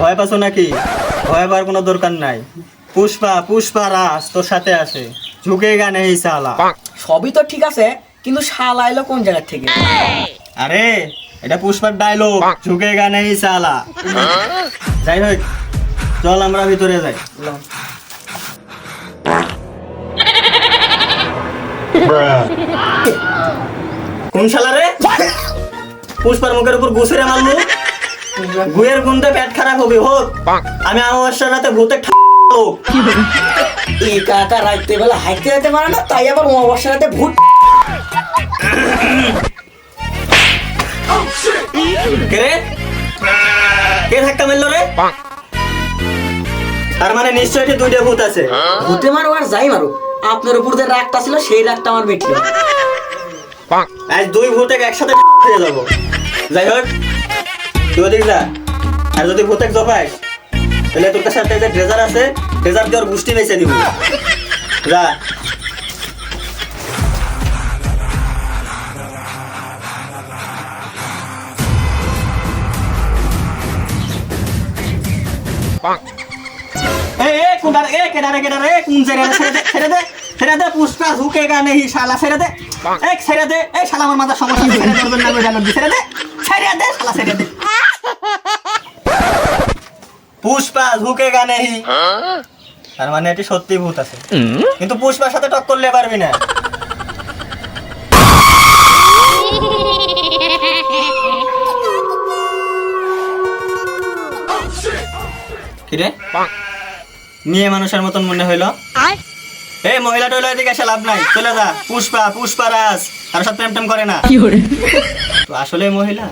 ভয় পাচ্ছ নাকি? ভয় পাওয়ার কোনো দরকার নাই। পুষ্পা পুষ্পা রাস তোর সাথে আছে। ঝুঁকে গানে এই সালা সবই তো ঠিক আছে কিন্তু শাল আইলো কোন জায়গা থেকে? আরে এটা পুষ্পার ডায়লগ ঝুঁকে গানে এই সালা যাই হোক চল আমরা ভিতরে যাই। কোন পুষ্পার মুখের উপর গুয়ের পেট খারাপ হবে, হোক। আমি রাতে ভূতে একা রাইতে বেলা হাইতে না, তাই আবার অমাবস্যা রাতে ভূত কে কে ধাক্কা রে? তার মানে নিশ্চয়ই এটি দুইটা ভূত আছে। ভূতে মারো আর যাই মারো। আপনার উপর যে রাগটা ছিল, সেই রাগটা আমার মিটলো। আজ দুই ভূতেক একসাথে হয়ে যাব। যাই হোক তুই ওদিক যা। আর যদি ভূতেক জপাস তাহলে তোর কাছে একটা যে ড্রেজার আছে ড্রেজার দিয়ে ওর গুষ্টি বেছে দিব যা। কোন জায়গায় ছেড়ে দে ছেড়ে দে ছেড়ে দে পুষ্পা ঝুঁকেগা নেই শালা ছেড়ে দে। এক ছেড়ে দে। এই শালা আমার মাথা সমস্যা ছেড়ে দে নামে জানাবি ছেড়ে দে। ছেড়ে দে শালা ছেড়ে দে। পুষ্পা তার মানে এটি সত্যি ভূত আছে। কিন্তু পুষ্পার সাথে টক করলে পারবি না। কিরে মেয়ে মানুষের মতন মনে হইল। এই মহিলা টয়লা এদিকে এসে লাভ নাই। চলে যা। পুষ্পা পুষ্পা রাজ। কারোর সাথে প্রেম টেম করে না। তো আসলে মহিলা?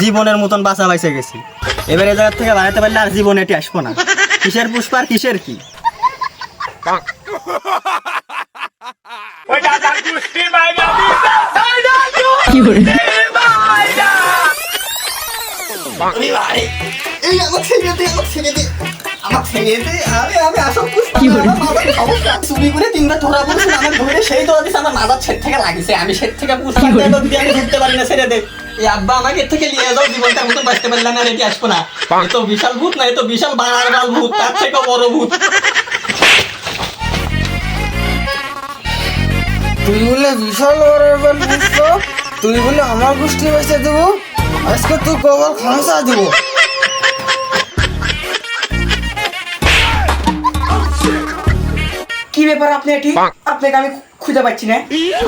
জীবনের মতন বাঁচা বাইসে গেছি। এবার এই জায়গা থেকে বাড়াতে পারলে আর জীবন এটি আসব না। কিসের পুষ্পা আর কিসের কি? লাগিছে আমি সেদ থেকে ঘুরতে পারি না ছেড়ে দে এই আব্বা আমাকে থেকে নিয়ে যাও জীবনটার মতন বাঁচতে পারলাম না রেডি আসব না তো বিশাল ভূত না তো বিশাল বাড়ার বাল ভূত তার থেকে বড় ভূত তুই বলে বিশাল বড় ব্যাপার বুঝছ তুই বলে আমার গোষ্ঠী বেঁচে দেবো? আজকে তুই কবল খামসা দেবো। কি ব্যাপার আপনি এটি? আপনাকে আমি খুঁজে পাচ্ছি না।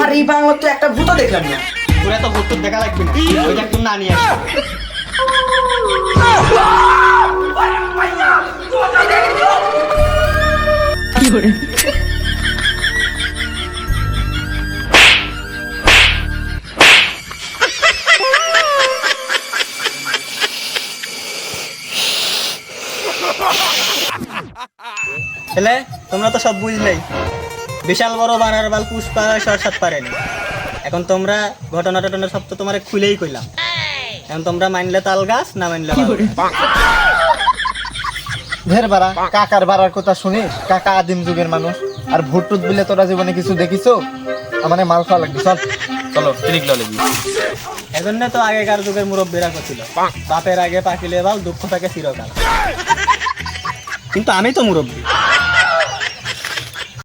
আর এই বাংলা তো একটা ভূত দেখলাম না। তোরা তো ভূত দেখা লাগবে না। ওইটা একটু না নিয়ে আসবে ছেলে তোমরা তো সব বুঝলেই। বিশাল বড় বানার বাল পুষ্পা সরসাত পারেনি এখন তোমরা ঘটনা টটনা সব তো তোমার খুলেই কইলাম। এখন তোমরা মানলে তাল গাছ না মানলে ধের বাড়া কাকার বাড়ার কথা শুনিস? কাকা আদিম যুগের মানুষ। আর ভুট বিলে তোরা জীবনে কিছু দেখিছো? মানে মাল খাওয়া লাগবে চল। চলো ট্রিক ললে এজন্য তো আগেকার যুগের মুরব্বীরা করছিল বাপের আগে পাকিলে বাল দুঃখ থাকে চিরকাল। কিন্তু আমি তো মুরব্বী।